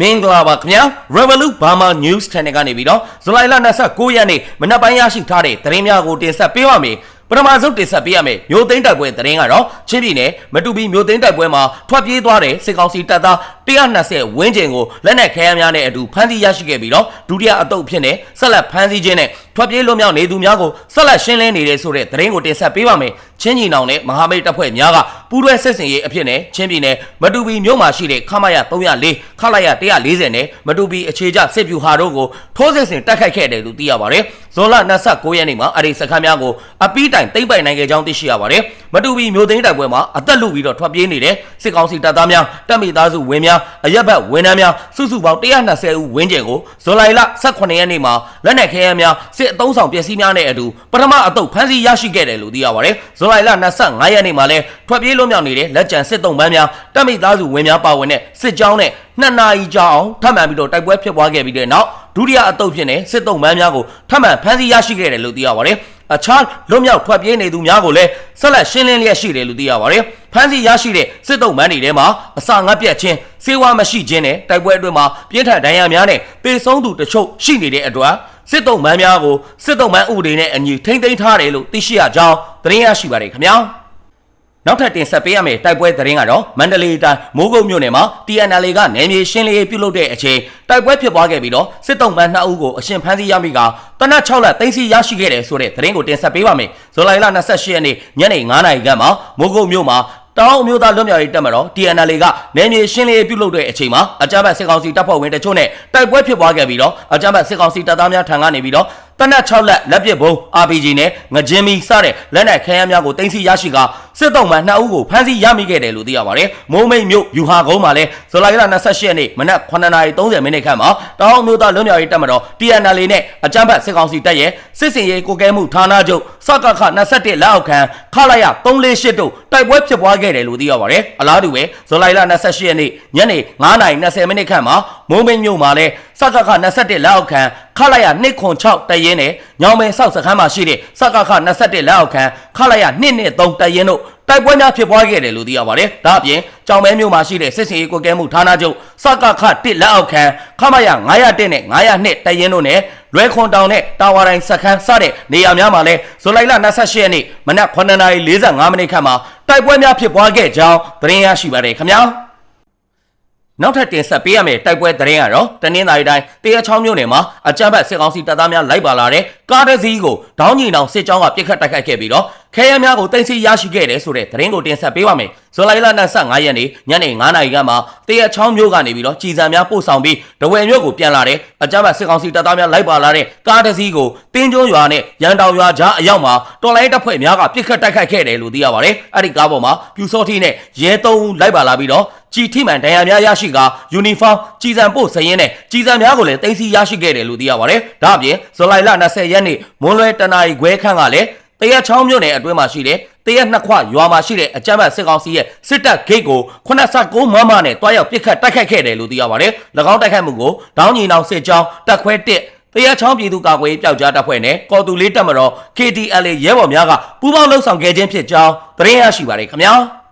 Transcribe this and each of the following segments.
မင်္ဂလာပါခင်ဗျာ Revolut Burma News Channel ကနေပြီးတော့ဇူလိုင်လ29ရက်နေ့မနက်ပိုင်းရရှိထားတဲ့သတင်းများကိုတင်ဆက်ပေးပါမယ် ပထမဆုံးတင်ဆက်ပေးရမယ်မြို့သိမ်းတိုက်ပွဲသတင်းကတော့ချင်းပြည်နယ်မတူပီမြို့သိမ်းတိုက်ပွဲမှာထွက်ပြေးသွားတဲ့စစ်ကောင်စီတပ်သား120ဝန်းကျင်ကိုလက်နက်ခဲယမ်းများနဲ့အတူဖမ်းဆီးရရှိခဲ့ပြီးတော့ဒုတိယအတုပ်ဖြစ်နေဆက်လက်ဖမ်းဆီးခြင်းနဲ့ထွက်ပြေးလွတ်မြောက်နေသူများကိုဆက်လက်ရှင်းလင်းနေတဲ့ဆိုတဲ့သတင်းကိုတင်ဆက်ပေးပါမယ်ချင်းကြီးနောင်နဲ့မဟာမိတ်တပ်ဖွဲ့များကပူးတွဲဆက်ဆင်ရေးအဖြစ်နဲ့ချင်းပြည်နယ်မတူပီမြို့မှာရှိတဲ့ခမရ304ခလာရ140နဲ့မတူပီအခြေကျစစ်ဗျူဟာတို့ကိုထိုးစစ်ဆင်တိုက်ခိုက်ခဲ့တယ်လို့သိရပါတယ်ဇွန်လ29ရက်နေ့မှာအဲ့ဒီစခန်းများကိုအပီးတိုင်သိမ့်ပိုင်နိုင်ခဲ့ကြောင်းသိရှိရပါတယ်မတူပီမြို့သိမ်းတိုက်ပွဲမှာအသက်လူပြီးတော့ထွက်ပြေးနေတဲ့စစ်ကောင်စီတပ်သားများတပ်မိသားစုဝင်များအရက်ဘတ်ဝန်ထမ်းများစုစုပေါင်း120ဦးဝန်းကျင်ကိုဇွန်လလ18ရက်နေ့မှာလက်နက်ခဲယမ်းများစစ်အုံဆောင်ပစ္စည်းများနဲ့အတူပထမအတုပ်ဖမ်းဆီးရရှိခဲ့တယ်လို့သိရပါတယ်ဇွန်လလ25ရက်နေ့မှာလဲထွက်ပြေးလွတ်မြောက်နေတဲ့လက်ကျန်စစ်တုံးပန်းများတပ်မိသားစုဝင်များပါဝင်တဲ့စစ်ကြောင်းနဲ့နှစ်နာရီကြာအောင်ထပ်မံပြီးတော့တိုက်ပွဲဖြစ်ပွားခဲ့ပြီးတဲ့နောက်ဒုတိယအတုပ်ဖြစ်နေစစ်တုံးပန်းများကိုထပ်မံဖမ်းဆီးရရှိခဲ့တယ်လို့သိရပါတယ်အခြားလွတ်မြောက်ထွက်ပြေးနေသူများကိုလည်းဆက်လက်ရှင်းလင်းလျက်ရှိတယ်လို့သိရပါတယ်။ဖမ်းဆီးရရှိတဲ့စစ်တုံးမန်းတွေထဲမှာအစာငတ်ပြတ်ခြင်းစေဝါမရှိခြင်းနဲ့တိုက်ပွဲအတွင်းမှာပြင်းထန်ဒဏ်ရာများနဲ့ပေဆုံးသူတချို့ရှိနေတဲ့အတွက်စစ်တုံးမန်းများကိုစစ်တုံးမန်းဥပဒေနဲ့အညီထိမ့်သိမ်းထားတယ်လို့သိရှိရကြောင်းသတင်းရရှိပါတယ်ခင်ဗျာ။ နောက်ထပ်တင်ဆက်ပေးရမယ့်တိုက်ပွဲသတင်းကတော့မန္တလေးတိုင်းမိုးကုတ်မြို့နယ်မှာ TNL ကနယ်မြေရှင်းလင်းရေးပြုလုပ်တဲ့အချိန်တိုက်ပွဲဖြစ်ပွားခဲ့ပြီးတော့စစ်တုံးပန်း2ဦးကိုအရှင်ဖမ်းဆီးရမိကတနက်6လက်သိမ်းဆီးရရှိခဲ့တယ်ဆိုတဲ့သတင်းကိုတင်ဆက်ပေးပါမယ်။ဇူလိုင်လ28ရက်နေ့ညနေ9:00နာရီခန့်မှာမိုးကုတ်မြို့မှာတောင်အမျိုးသားလွတ်မြောက်ရေးတပ်မတော် TNL ကနယ်မြေရှင်းလင်းရေးပြုလုပ်တဲ့အချိန်မှာအကြမ်းဖက်စစ်ကောင်စီတပ်ဖွဲ့ဝင်တချို့နဲ့တိုက်ပွဲဖြစ်ပွားခဲ့ပြီးတော့အကြမ်းဖက်စစ်ကောင်စီတပ်သားများထံကနေပြီးတော့တနက်6လက်လက်ပစ်ဘုံ RPG နဲ့ငကြင်းမီစတဲ့လက်နက်ခဲယမ်းများကိုတင်စီရရှိကစစ်တုံးမှ2ဦးကိုဖမ်းဆီးရမိခဲ့တယ်လို့သိရပါတယ်။မိုးမိတ်မြို့ယူဟာကုန်းမှာလည်းဇူလိုင်လ28ရက်နေ့မနက်9:30မိနစ်ခန့်မှာတောင်အမျိုးသားလွတ်မြောက်ရေးတပ်မတော် TNL နဲ့အကြမ်းဖက်စစ်ကောင်စီတပ်ရဲ့စစ်စင်ရေးကိုကဲမှုဌာနချုပ်စကခ21လက်အောက်ခံခလာရ348တို့တိုက်ပွဲဖြစ်ပွားခဲ့တယ်လို့သိရပါတယ်။အလားတူပဲဇူလိုင်လ28ရက်နေ့ညနေ9:20မိနစ်ခန့်မှာမိုးမိတ်မြို့မှာလည်းစကခ21လက်အောက်ခံခလာရ206တရင်နဲ့ညောင်ပင်ဆောက်စခန်းမှာရှိတဲ့စကခ21လက်အောက်ခံခလာရ213တရင်တို့တိုက်ပွဲများဖြစ်ပွားခဲ့တယ်လို့သိရပါတယ်။ဒါအပြင်ကြောင်မဲမြို့မှာရှိတဲ့စစ်စင်ရေးကွက်ကဲမှုဌာနချုပ်စကခ1လက်အောက်ခံခမရ901နဲ့902တရင်တို့နဲ့လွဲခွန်တောင်နဲ့တာဝါတိုင်းစခန်းစတဲ့နေရာများမှာလဲဇူလိုင်လ28ရက်နေ့မနက်9:45မိနစ်ခန့်မှာတိုက်ပွဲများဖြစ်ပွားခဲ့ကြောင်းသတင်းရရှိပါတယ်ခင်ဗျာ။ နောက်ထပ်တင်ဆက်ပေးရမယ့်တိုက်ပွဲသတင်းကတော့တနင်္သာရီတိုင်းတရချောင်းမြို့နယ်မှာအကြမ်းဖက်စစ်ကောင်စီတပ်သားများလိုက်ပါလာတဲ့ကားတစ်စီးကိုဒေါင်းညီနောင်စစ်ကြောင်းကပစ်ခတ်တိုက်ခိုက်ခဲ့ပြီးတော့ခဲယမ်းများကိုတင်စီရရှိခဲ့တယ်ဆိုတဲ့သတင်းကိုတင်ဆက်ပေးပါမယ်။ဇူလိုင်လ25ရက်နေ့ညနေ9:00နာရီခန့်မှာတရချောင်းမြို့ကနေပြီးတော့ကြည်စံများပို့ဆောင်ပြီးတဝယ်မြို့ကိုပြန်လာတဲ့အကြမ်းဖက်စစ်ကောင်စီတပ်သားများလိုက်ပါလာတဲ့ကားတစ်စီးကိုတင်းကျိုးရွာနဲ့ရန်တောင်ရွာကြားအရောက်မှာတော်လိုင်းတပ်ဖွဲ့များကပစ်ခတ်တိုက်ခိုက်ခဲ့တယ်လို့သိရပါတယ်။အဲ့ဒီကားပေါ်မှာပြူစောထီနဲ့ရဲသုံးဦးလိုက်ပါလာပြီးတော့ကြည်ထိမှန်ဒဏ်ရာများရရှိကယူနီဖောင်းကြည်စံပို့စရင်နဲ့ကြည်စံများကိုလည်းတင်စီရရှိခဲ့တယ်လို့သိရပါတယ်။ဒါအပြင်ဇူလိုင်လ20ရက်နေ့မွန်းလွဲတနာရီခွဲခန့်ကလည်းတရက်ချောင်းမြို့နယ်အတွင်းမှာရှိတဲ့တရက်နှစ်ခွရွာမှာရှိတဲ့အကြမ်းဖက်စစ်ကောင်စီရဲ့စစ်တပ်ဂိတ်ကို89မမနဲ့တွားရောက်ပစ်ခတ်တိုက်ခိုက်ခဲ့တယ်လို့သိရပါတယ်။၎င်းတိုက်ခိုက်မှုကိုဒေါင်းညီနောင်စစ်ကြောင်းတပ်ခွဲ1တရားချောင်းပြည်သူ့ကာကွယ်ရေးပျောက်ကြားတပ်ဖွဲ့နဲ့ကော်တူလေးတပ်မတော် KTL ရဲဘော်များကပူးပေါင်းလှုပ်ဆောင်ခဲ့ခြင်းဖြစ်ကြောင်းသတင်းရရှိပါတယ်ခင်ဗျာ။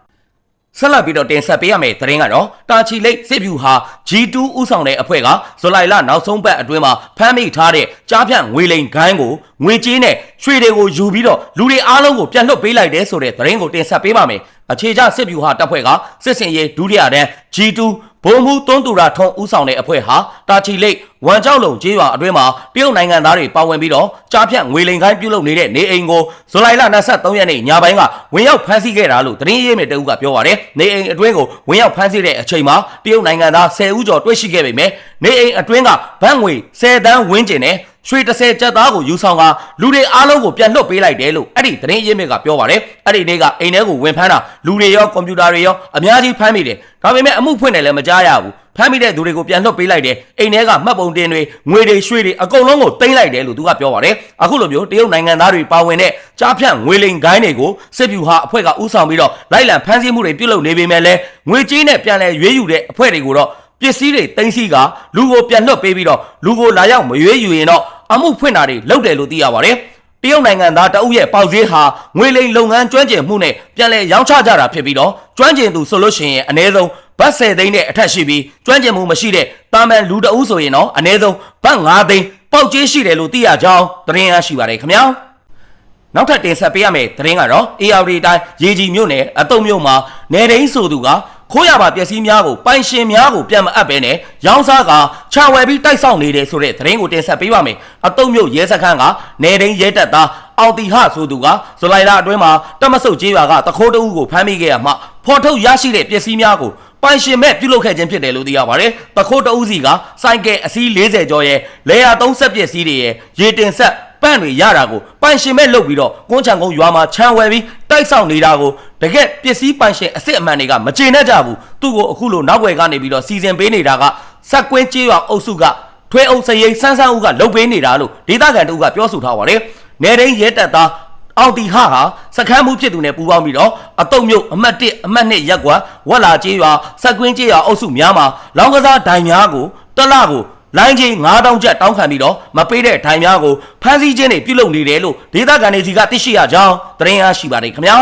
ဆက်လက်ပြီးတော့တင်ဆက်ပေးရမယ့်သတင်းကတော့တာချီလိတ်စစ်ဗျူဟာ G2 ဥဆောင်တဲ့အဖွဲ့ကဇူလိုင်လနောက်ဆုံးပတ်အတွင်းမှာဖမ်းမိထားတဲ့ကြားဖြန့်ငွေလိမ်ဂိုင်းကိုငွေကြေးနဲ့ရွှေတွေကိုယူပြီးတော့လူတွေအားလုံးကိုပြန်လွှတ်ပေးလိုက်တယ်ဆိုတဲ့သတင်းကိုတင်ဆက်ပေးပါမယ်။အခြေချစစ်ဗျူဟာတပ်ဖွဲ့ကစစ်စင်ရေးဒုတိယတန်း G2 ဘုံမှုတွန်းတူရာထုံးဦးဆောင်တဲ့အဖွဲ့ဟာတာချီလိတ်ဝမ်ကြောက်လုံကျေးရွာအတွင်းမှာတရုတ်နိုင်ငံသားတွေပါဝင်ပြီးတော့ကြားဖြတ်ငွေလိမ်ခိုင်းပြုလုပ်နေတဲ့နေအိမ်ကိုဇူလိုင်လ23ရက်နေ့ညပိုင်းကဝင်ရောက်ဖမ်းဆီးခဲ့တာလို့သတင်းရေးမြစ်တအုပ်ကပြောပါတယ်။နေအိမ်အတွင်းကိုဝင်ရောက်ဖမ်းဆီးတဲ့အချိန်မှာတရုတ်နိုင်ငံသား10ဦးကျော်တွေ့ရှိခဲ့ပေမဲ့နေအိမ်အတွင်းကဗန်းငွေ10တန်းဝန်းကျင်နဲ့ ရွှေ30ကျပ်သားကိုယူဆောင်ကလူတွေအားလုံးကိုပြန်လွှတ်ပေးလိုက်တယ်လို့အဲ့ဒီသတင်းရင်းမြစ်ကပြောပါတယ်အဲ့ဒီနေ့ကအိမ်ထဲကိုဝင်ဖမ်းတာလူတွေရောကွန်ပျူတာတွေရောအများကြီးဖမ်းမိတယ်ဒါပေမဲ့အမှုဖွင့်တယ်လည်းမကြားရဘူးဖမ်းမိတဲ့သူတွေကိုပြန်လွှတ်ပေးလိုက်တယ်အိမ်ထဲကမှတ်ပုံတင်တွေငွေတွေရွှေတွေအကုန်လုံးကိုတင်လိုက်တယ်လို့သူကပြောပါတယ်အခုလိုမျိုးတရုတ်နိုင်ငံသားတွေပါဝင်တဲ့ကြားဖြန့်ငွေလိမ်ဂိုင်းတွေကိုစစ်ဗျူဟာအဖွဲ့ကဥဆောင်ပြီးတော့လိုက်လံဖမ်းဆီးမှုတွေပြုလုပ်နေပေမဲ့လည်းငွေကြေးနဲ့ပြန်လည်ရွေးယူတဲ့အဖွဲ့တွေကိုတော့ပစ္စည်းတွေတင်စီကလူကိုပြန်လွှတ်ပေးပြီးတော့လူကိုလာရောက်မရွေးယူရင်တော့ အမှုဖွင့်တာတွေလုပ်တယ်လို့သိရပါတယ်တရုတ်နိုင်ငံသားတအုပ်ရဲ့ပေါက်ဈေးဟာငွေလိမ်လုပ်ငန်းကျွမ်းကျင်မှုနဲ့ပြန်လည်ရောင်းချကြတာဖြစ်ပြီးတော့ကျွမ်းကျင်သူဆိုလို့ရှိရင်အ ਨੇ ဆုံးဘဘတ်10သိန်းနဲ့အထက်ရှိပြီးကျွမ်းကျင်မှုမရှိတဲ့တာမန်လူတအုပ်ဆိုရင်တော့အနည်းဆုံးဘတ်9သိန်းပေါက်ကျေးရှိတယ်လို့သိရကြောင်းသတင်းရရှိပါတယ်ခင်ဗျာနောက်ထပ်တင်ဆက်ပေးရမယ့်သတင်းကတော့ AR တိုင်းရေကြီးမြို့နယ်အတုံမြို့မှာနေရင်းဆိုသူက ခိုးရပါပျက်စီးများကိုပိုင်ရှင်များကိုပြန်မအပ်ဘဲနဲ့ရောင်းစားကချဝယ်ပြီးတိုက်ဆောက်နေတယ်ဆိုတဲ့သတင်းကိုတင်ဆက်ပေးပါမယ်အတုံမြို့ရဲစခန်းကနေရင်းရဲတပ်သားအောင်တီဟဆိုသူကဇူလိုင်လအတွင်းမှာတမဆုတ်ကြီးရွာကတခိုးတအုပ်ကိုဖမ်းမိခဲ့ရမှဖော်ထုတ်ရရှိတဲ့ပစ္စည်းများကိုပိုင်ရှင်မဲ့ပြုလုပ်ခဲ့ခြင်းဖြစ်တယ်လို့သိရပါတယ်။တခိုးတအုပ်စီကစိုက်ကဲအစီး40ကျော်ရဲ့လေယာသုံးဆက်ပစ္စည်းတွေရဲ့ရေတင်ဆက် ပန့်တွေရတာကိုပိုင်ရှင်မဲ့လုပ်ပြီးတော့ကွန်းချံကုန်းရွာမှာခြံဝယ်ပြီးတိုက်ဆောက်နေတာကိုတကယ်ပစ္စည်းပိုင်ရှင်အစ်စ်အမှန်တွေကမကျေနပ်ကြဘူးသူ့ကိုအခုလိုနောက်ွယ်ကနေပြီးတော့စီစဉ်ပေးနေတာကစက်ကွင်းကြေးရွာအုပ်စုကထွဲအုပ်စရိတ်ဆန်းဆန်းဦးကလုတ်ပေးနေတာလို့ဒေသခံတို့ကပြောဆိုထားပါတယ်။နေရင်းရဲတပ်သားအောင်တီဟာဟာစခန်းမှုဖြစ်သူနဲ့ပူးပေါင်းပြီးတော့အတုံမြို့အမှတ်1အမှတ်2ရက်ကွာဝက်လာကျေးရွာစက်ကွင်းကျေးရွာအုပ်စုများမှာလောင်းကစားဒိုင်များကိုတစ်လကို လိုင်းချင်း9000ကျပ်တောင်းခံပြီးတော့မပေးတဲ့ဒိုင်များကိုဖမ်းဆီးခြင်းတွေပြုလုပ်နေတယ်လို့ဒေသခံတွေစီကသိရှိရကြောင်းသတင်းရရှိပါတယ်ခင်ဗျာ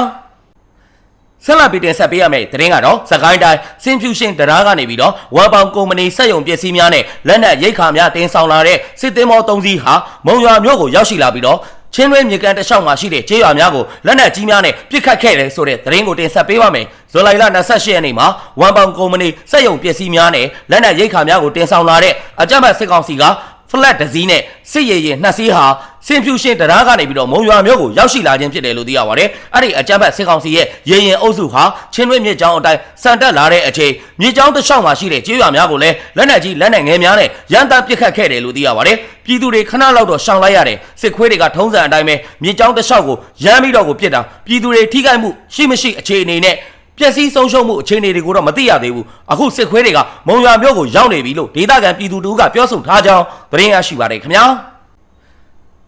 ဆက်လက်ပြီးတင်ဆက်ပေးရမယ့်သတင်းကတော့စကိုင်းတိုင်းစင်ဖြူရှင်တရားကနေပြီးတော့ဝမ်ပေါင်ကုမ္ပဏီစက်ရုံပစ္စည်းများနဲ့လက်နက်ရိတ်ခါများတင်ဆောင်လာတဲ့စစ်သင်းမော၃စီးဟာမုံရွာမြို့ကိုရောက်ရှိလာပြီးတော့ ချင်းတွဲမြေကန်တလျှောက်မှာရှိတဲ့ကျေးရွာများကိုလက်နက်ကြီးများနဲ့ပစ်ခတ်ခဲ့တယ်ဆိုတဲ့သတင်းကိုတင်ဆက်ပေးပါမယ်။ဇူလိုင်လ28ရက်နေ့မှာဝမ်ပေါင်ကုမ္ပဏီစက်ရုံပစ္စည်းများနဲ့လက်နက်ရိတ်ခါများကိုတင်ဆောင်လာတဲ့အကြမ်းဖက်စစ်ကောင်စီက flat တစ်စီးနဲ့စစ်ရည်ရင်နှစ်စီးဟာ စင်ဖြူရှင်တရားကနေပြီးတော့မုံရွာမြို့ကိုရောက်ရှိလာခြင်းဖြစ်တယ်လို့သိရပါတယ်။အဲ့ဒီအကြမ်းဖက်စစ်ကောင်စီရဲ့ရည်ရင်အုပ်စုဟာချင်းတွင်းမြစ်ကြောင်းအတိုင်းစံတက်လာတဲ့အချိန်မြစ်ကြောင်းတစ်လျှောက်မှာရှိတဲ့ကျေးရွာများကိုလည်းလက်နက်ကြီးလက်နက်ငယ်များနဲ့ရန်တပ်ပစ်ခတ်ခဲ့တယ်လို့သိရပါတယ်။ပြည်သူတွေခဏလောက်တော့ရှောင်လိုက်ရတယ်။စစ်ခွေးတွေကထုံးစံအတိုင်းပဲမြစ်ကြောင်းတစ်လျှောက်ကိုရမ်းပြီးတော့ကိုပြစ်တာပြည်သူတွေထိခိုက်မှုရှိမရှိအခြေအနေနဲ့ပျက်စီးဆုံးရှုံးမှုအခြေအနေတွေကိုတော့မသိရသေးဘူးအခုစစ်ခွေးတွေကမုံရွာမြို့ကိုရောက်နေပြီလို့ဒေသခံပြည်သူတို့ကပြောဆိုထားကြောင်းသတင်းရရှိပါတယ်ခင်ဗျာ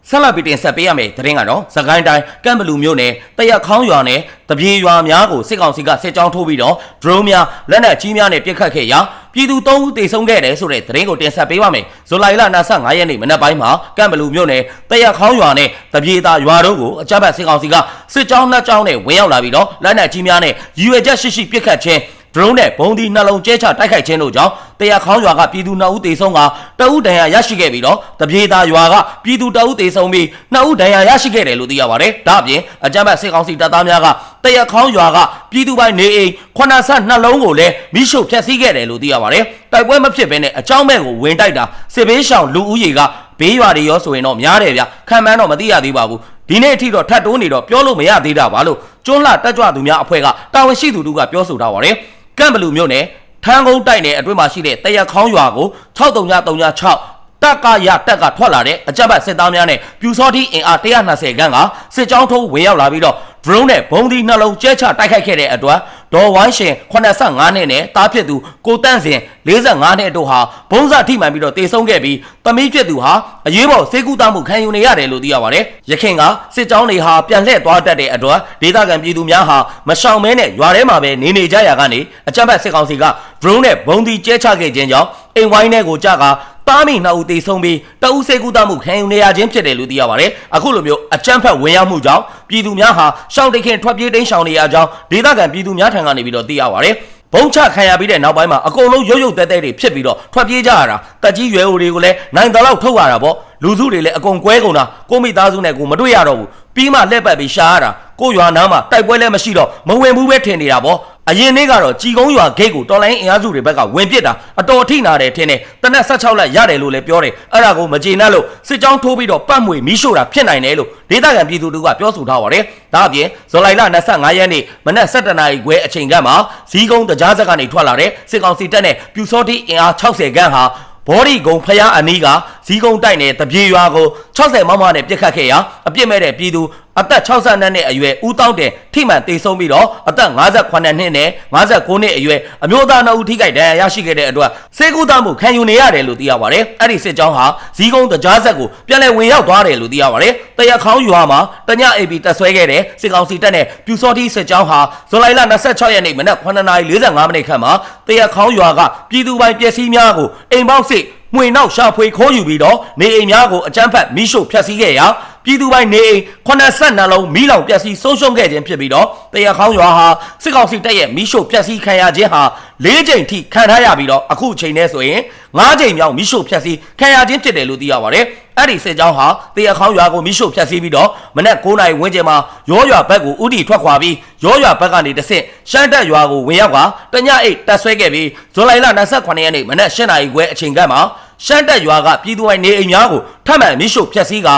ဆက်လက်ပြီးတင်ဆက်ပေးရမယ့်သတင်းကတော့စကိုင်းတိုင်းကမ်ဘလူမြို့နယ်တရက်ခေါင်းရွာနဲ့တပြေရွာများကိုစစ်ကောင်စီကစစ်ကြောင်းထိုးပြီးတော့ drone များလက်နက်ကြီးများနဲ့ပစ်ခတ်ခဲ့ရာပြည်သူ၃ဦးသေဆုံးခဲ့တယ်ဆိုတဲ့သတင်းကိုတင်ဆက်ပေးပါမယ်။ဇူလိုင်လ25ရက်နေ့မနက်ပိုင်းမှာကမ်ဘလူမြို့နယ်တရက်ခေါင်းရွာနဲ့တပြေသာရွာတို့ကိုအကြမ်းဖက်စစ်ကောင်စီကစစ်ကြောင်းနှစ်ကြောင်းနဲ့ဝင်ရောက်လာပြီးတော့လက်နက်ကြီးများနဲ့ရည်ရွယ်ချက်ရှိရှိပစ်ခတ်ခြင်း drone နဲ့ဘုံဒီနှလုံးကျဲချတိုက်ခိုက်ခြင်းတို့ကြောင့်တရားခေါင်းရွာကပြည်သူ2ဦးသေဆုံးကတအုပ်ဒဏ်ရာရရှိခဲ့ပြီးတော့တပြေသာရွာကပြည်သူ2ဦးသေဆုံးပြီး2ဦးဒဏ်ရာရရှိခဲ့တယ်လို့သိရပါတယ်။ဒါ့အပြင်အကြမ်းဖက်စစ်ကောင်စီတပ်သားများကတရားခေါင်းရွာကပြည်သူပိုင်းနေအိမ်9ဆက်နှလုံးကိုလည်းမိရှုဖျက်ဆီးခဲ့တယ်လို့သိရပါတယ်။တိုက်ပွဲမဖြစ်ဘဲနဲ့အကြောင်းမဲ့ကိုဝင်တိုက်တာစစ်ဘေးရှောင်လူဦးရေကဘေးရွာတွေရောဆိုရင်တော့များတယ်ဗျ။ခံမှန်းတော့မသိရသေးပါဘူး။ဒီနေ့အထိတော့ထပ်တိုးနေတော့ပြောလို့မရသေးတာပါလို့ကျွန်းလှတက်ကြွသူများအဖွဲ့ကတာဝန်ရှိသူတို့ကပြောဆိုထားပါတယ်။ ကန့်ဘလူမြို့နယ်ထန်းကုန်းတိုက်နယ်အတွင်းမှာရှိတဲ့တရက်ခေါင်းရွာကို6336တက်ကရတက်ကထွက်လာတဲ့အကြမ်းဖက်စစ်သားများနဲ့ပြူစောတိအင်အား120ခန်းကစစ်ကြောင်းထိုးဝင်ရောက်လာပြီးတော့ drone နဲ့ဘုံဒီနှလုံးကျဲချတိုက်ခိုက်ခဲ့တဲ့အတွက် ဒေါ်ဝိုင်းရှင်85နှစ်နဲ့တားဖြစ်သူကိုတန့်စင်45နှစ်တို့ဟာဘုံစထိမှန်ပြီးတော့တေဆုံးခဲ့ပြီးတမိဖြစ်သူဟာအရေးပေါ်စေကူတမှုခံယူနေရတယ်လို့သိရပါတယ်။ရခင်ကစစ်ကြောင်းတွေဟာပြန်လှည့်သွားတတ်တဲ့အတွက်ဒေသခံပြည်သူများဟာမရှောင်မဲနဲ့ရွာထဲမှာပဲနေနေကြရကနေအကြမ်းဖက်စစ်ကောင်စီက drone နဲ့ဘုံဒီကျဲချခဲ့ခြင်းကြောင့်အိမ်ဝိုင်းထဲကိုကြက တားမိနှစ်ဦးသေဆုံးပြီးတအုပ်စေကူတမှုခံယူနေရခြင်းဖြစ်တယ်လို့သိရပါတယ်။အခုလိုမျိုးအကြမ်းဖက်ဝင်ရောက်မှုကြောင့်ပြည်သူများဟာရှောင်းတိတ်ခင်ထွက်ပြေးတိမ်းရှောင်နေရကြောင်းဒေသခံပြည်သူများထံကနေပြီးတော့သိရပါတယ်။ဘုံချခံရပြီးတဲ့နောက်ပိုင်းမှာအကုန်လုံးရုပ်ရုပ်တဲတဲတွေဖြစ်ပြီးတော့ထွက်ပြေးကြရတာတက်ကြီးရွယ်အိုတွေကိုလည်းနိုင်တလောက်ထုတ်ရတာပေါ့လူစုတွေလည်းအကုန်ကွဲကုန်တာကိုမိသားစုနဲ့ကိုမတွေ့ရတော့ဘူးပြီးမှလက်ပတ်ပြီးရှာရတာကိုရွာနားမှာတိုက်ပွဲလည်းမရှိတော့မဝင်ဘူးပဲထင်နေတာပေါ့ အရင်နေ့ကတော့ជីကုန်းရွာဂိတ်ကိုတော်လိုင်းအင်အားစုတွေဘက်ကဝင်ပစ်တာအတော်အထိနာတယ်ထင်တယ်တနက်16လက်ရတယ်လို့လည်းပြောတယ်အဲ့ဒါကိုမကျေနပ်လို့စစ်ကြောင်းထိုးပြီးတော့ပတ်မွေမီးရှို့တာဖြစ်နိုင်တယ်လို့ဒေသခံပြည်သူတို့ကပြောဆိုထားပါတယ်ဒါအပြင်ဇူလိုင်လ25ရက်နေ့မနက်7:00နာရီခွဲအချိန်ကမှဇီးကုန်းတကြားဆက်ကနေထွက်လာတဲ့စစ်ကောင်စီတပ်နဲ့ပြူစောတိအင်အား60ခန်းဟာဘော်ဒီကုံဖျားအနီးကဇီးကုန်းတိုက်နယ်တပြေရွာကို60မမနဲ့ပြစ်ခတ်ခဲ့ရာအပြစ်မဲ့တဲ့ပြည်သူ အသက်62နှစ်အရွယ်ဦးတောင်းတင်ထိမှန်တေဆုံးပြီးတော့အသက်58နှစ်နဲ့59နှစ်အရွယ်အမျိုးသားနှစ်ဦးထိခိုက်ဒဏ်ရာရရှိခဲ့တဲ့အတွက်စေကူသားမှုခံယူနေရတယ်လို့သိရပါတယ်။အဲ့ဒီစစ်ကြောင်းဟာဇီးကုန်းတကြားဆက်ကိုပြန်လည်ဝင်ရောက်သွားတယ်လို့သိရပါတယ်။တရက်ခေါင်းရွာမှာတညအိပီတက်ဆွဲခဲ့တဲ့စစ်ကောင်စီတပ်နဲ့ပြူစောတိစစ်ကြောင်းဟာဇူလိုင်လ26ရက်နေ့မနက်9:45မိနစ်ခန့်မှာတရက်ခေါင်းရွာကပြည်သူပိုင်ပစ္စည်းများကိုအိမ်ပေါက်စစ်မှွေနောက်ရှာဖွေခိုးယူပြီးတော့နေအိမ်များကိုအကြမ်းဖက်မိရှို့ဖျက်ဆီးခဲ့ရာ ပြည်သူပိုင်းနေအိမ်82လုံးမီးလောင်ပျက်စီးဆုံးရှုံးခဲ့ခြင်းဖြစ်ပြီးတော့တရခေါင်းရွာဟာစစ်ကောင်စီတပ်ရဲ့မီးရှို့ပျက်စီးခံရခြင်းဟာ၄ချိန်ထိခံထားရပြီးတော့အခုချိန်နဲ့ဆိုရင်၅ချိန်မြောက်မီးရှို့ပျက်စီးခံရခြင်းဖြစ်တယ်လို့သိရပါတယ်အဲ့ဒီစစ်ကြောင်းဟာတရခေါင်းရွာကိုမီးရှို့ဖျက်ဆီးပြီးတော့မနက်9နာရီဝန်းကျင်မှာရောရွာဘက်ကိုဥတီထွက်ခွာပြီးရောရွာဘက်ကနေတစ်ဆင့်ရှမ်းတက်ရွာကိုဝင်ရောက်ကတညအိတ်တက်ဆွဲခဲ့ပြီးဇွန်လ28ရက်နေ့မနက်10နာရီခွဲအချိန်ကမှရှမ်းတက်ရွာကပြည်သူ့အိမ်နေအိမ်များကိုထပ်မံမီးရှို့ဖျက်ဆီးက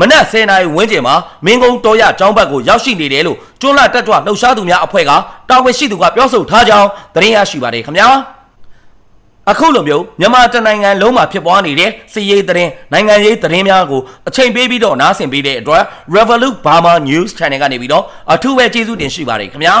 မနက်10နာရီဝန်းကျင်မှာမင်းကုန်းတော်ရကျောင်းဘက်ကိုရောက်ရှိနေတယ်လို့ကျွန်းလာတက်ကြွလှုပ်ရှားသူများအဖွဲ့ကတာဝန်ရှိသူကပြောဆိုထားကြောင်းသတင်းရရှိပါတယ်ခင်ဗျာအခုလိုမျိုးမြန်မာတနိုင်ငံလုံးမှာဖြစ်ပွားနေတဲ့စီးရေးသတင်းနိုင်ငံရေးသတင်းများကိုအချိန်ပေးပြီးတော့နားဆင်ပေးတဲ့အတွက် Revolut Burma News Channel ကနေပြီးတော့အထူးပဲကျေးဇူးတင်ရှိပါတယ်ခင်ဗျာ